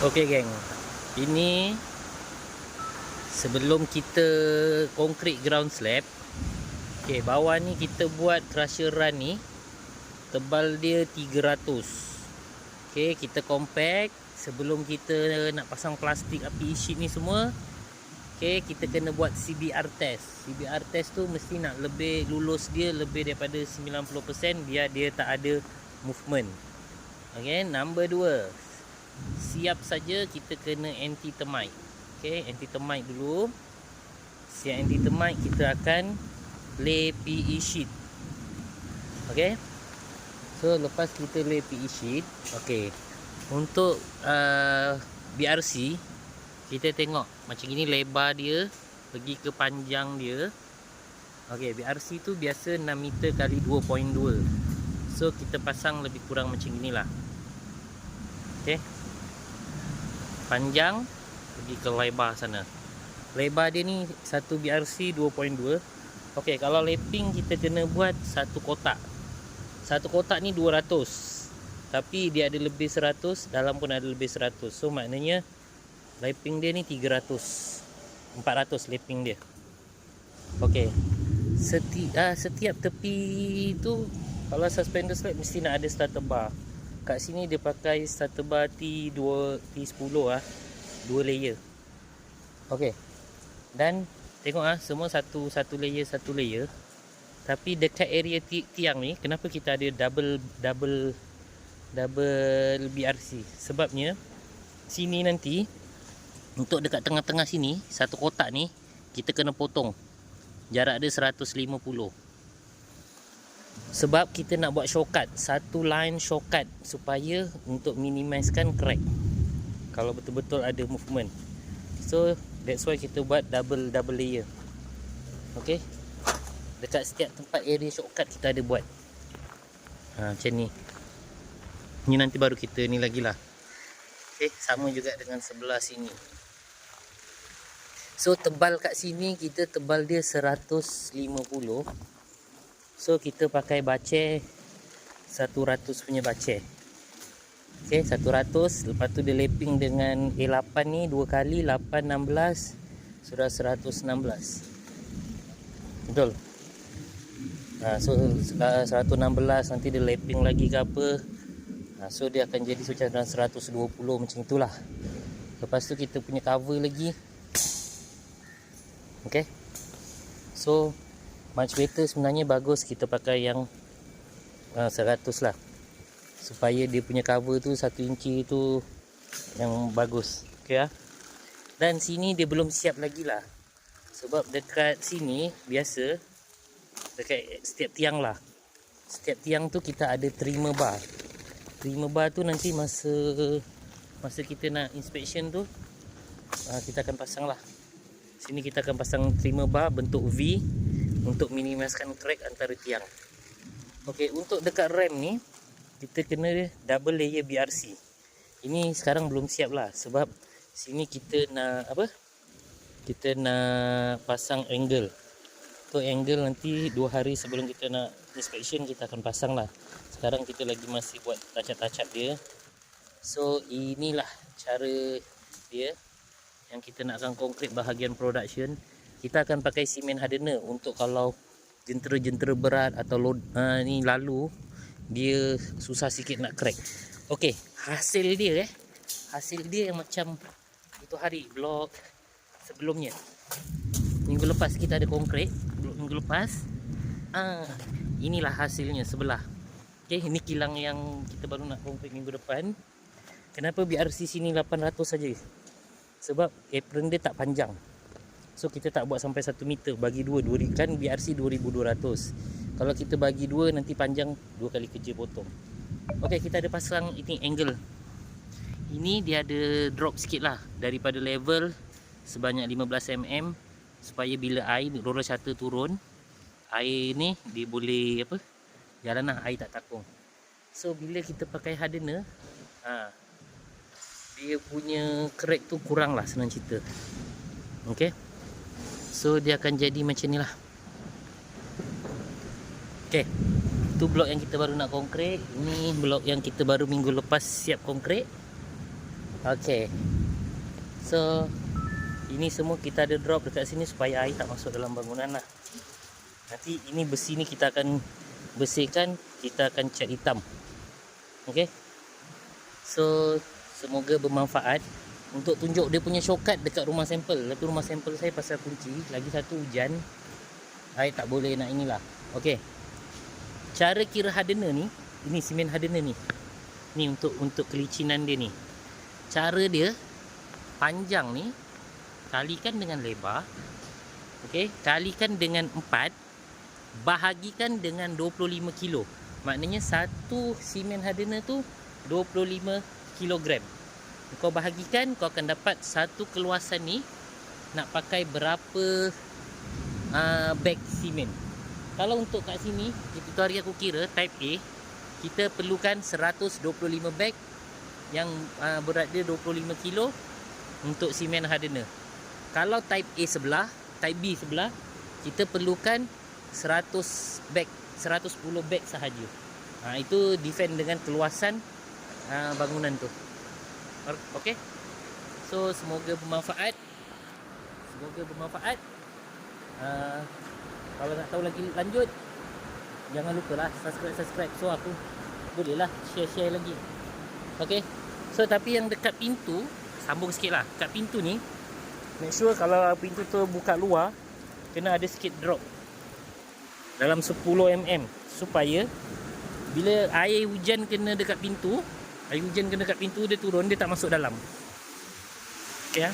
Okey geng. Ini sebelum kita concrete ground slab. Okey, bawah ni kita buat crusher run ni. Tebal dia 300. Okey, kita compact sebelum kita nak pasang plastik api sheet ni semua. Okey, kita kena buat CBR test. CBR test tu mesti nak lebih lulus dia lebih daripada 90% biar dia tak ada movement. Okey, number 2 siap saja kita kena anti termite. Okey, anti termite dulu. Siap anti termite kita akan lay PE sheet. Okey. So lepas kita lay PE sheet, okey. Untuk uh, BRC kita tengok macam ini lebar dia pergi ke panjang dia. Okey, BRC tu biasa 6 meter kali 2.2. So kita pasang lebih kurang macam inilah. Okey panjang pergi ke lebar sana. Lebar dia ni satu BRC 2.2 ok kalau lapping kita kena buat satu kotak. Satu kotak ni 200 tapi dia ada lebih 100 dalam pun ada lebih 100 so maknanya lapping dia ni 300 400 lapping dia. Ok Seti, ah, setiap tepi tu kalau suspender slab mesti nak ada starter bar kat sini dia pakai starter bar T2 T10 ah. Dua layer. Okey. Dan tengok ah semua satu satu layer satu layer. Tapi dekat area ti tiang ni kenapa kita ada double double double BRC? Sebabnya sini nanti untuk dekat tengah-tengah sini satu kotak ni kita kena potong. Jarak dia 150 sebab kita nak buat shortcut satu line shortcut supaya untuk minimizekan crack. Kalau betul-betul ada movement. So that's why kita buat double double layer. Ok dekat setiap tempat area shortcut kita ada buat. Ha, macam ni. Ni nanti baru kita ni lagi lah. Ok sama juga dengan sebelah sini. So tebal kat sini kita tebal dia 150 So kita pakai bace 100 punya bace. Okey, 100 lepas tu dia lapping dengan A8 ni 2 kali 8 16 sudah 116. Betul. Ha, so 116 nanti dia lapping lagi ke apa. Ha, so dia akan jadi macam dalam 120 macam itulah. Lepas tu kita punya cover lagi. Okey. So much better sebenarnya bagus. Kita pakai yang uh, 100 lah. Supaya dia punya cover tu 1 inci tu yang bagus. Ok lah dan sini dia belum siap lagi lah. Sebab dekat sini biasa dekat setiap tiang lah. Setiap tiang tu kita ada trimmer bar. Trimmer bar tu nanti masa masa kita nak inspection tu uh, kita akan pasang lah. Sini kita akan pasang trimmer bar bentuk V untuk minimaliskan crack antara tiang. Okey, untuk dekat rem ni kita kena double layer BRC. Ini sekarang belum siap lah sebab sini kita nak apa? Kita nak pasang angle. Tu angle nanti 2 hari sebelum kita nak inspection kita akan pasang lah. Sekarang kita lagi masih buat touch-up dia. So inilah cara dia yang kita nakkan konkret bahagian production kita akan pakai simen hardener untuk kalau jentera-jentera berat atau load uh, ni lalu dia susah sikit nak crack. Okey, hasil dia eh. Hasil dia yang macam itu hari blok sebelumnya. Minggu lepas kita ada konkret, minggu lepas ah inilah hasilnya sebelah. Okey, ini kilang yang kita baru nak konkret minggu depan. Kenapa BRC sini 800 saja? Sebab apron dia tak panjang. So kita tak buat sampai 1 meter. Bagi 2 2 Kan BRC 2200 Kalau kita bagi 2 Nanti panjang 2 kali kerja potong. Ok kita ada pasang Ini angle. Ini dia ada drop sikit lah Daripada level Sebanyak 15mm Supaya bila air Roller shutter turun Air ni Dia boleh Apa? Jalan lah Air tak takung. So bila kita pakai hardener ha, Dia punya crack tu kurang lah Senang cerita. Okay So dia akan jadi macam ni lah Okay Itu blok yang kita baru nak konkret Ini blok yang kita baru minggu lepas siap konkret Okay. So ini semua kita ada drop dekat sini supaya air tak masuk dalam bangunan lah. Nanti ini besi ni kita akan bersihkan, kita akan cat hitam. Okay. So semoga bermanfaat untuk tunjuk dia punya shortcut dekat rumah sampel. Lepas rumah sampel saya pasal kunci, lagi satu hujan. Air tak boleh nak inilah. Okay. Cara kira hardener ni, ini simen hardener ni. Ni untuk untuk kelicinan dia ni. Cara dia panjang ni kalikan dengan lebar. Okey, kalikan dengan 4 bahagikan dengan 25 kilo. Maknanya satu simen hardener tu 25 kilogram. Kau bahagikan kau akan dapat satu keluasan ni nak pakai berapa uh, bag simen. Kalau untuk kat sini, hari aku kira type A, kita perlukan 125 bag yang uh, berat dia 25 kilo untuk simen hardener. Kalau type A sebelah, type B sebelah, kita perlukan 100 bag, 110 bag sahaja. Ha, itu defend dengan keluasan uh, bangunan tu. Okey. So semoga bermanfaat. Semoga bermanfaat. Uh, kalau nak tahu lagi lanjut jangan lupa lah subscribe subscribe so aku boleh lah share share lagi. Okey. So tapi yang dekat pintu sambung sikit lah. Dekat pintu ni make sure kalau pintu tu buka luar kena ada sikit drop dalam 10 mm supaya bila air hujan kena dekat pintu air hujan kena dekat pintu dia turun dia tak masuk dalam. Okey ya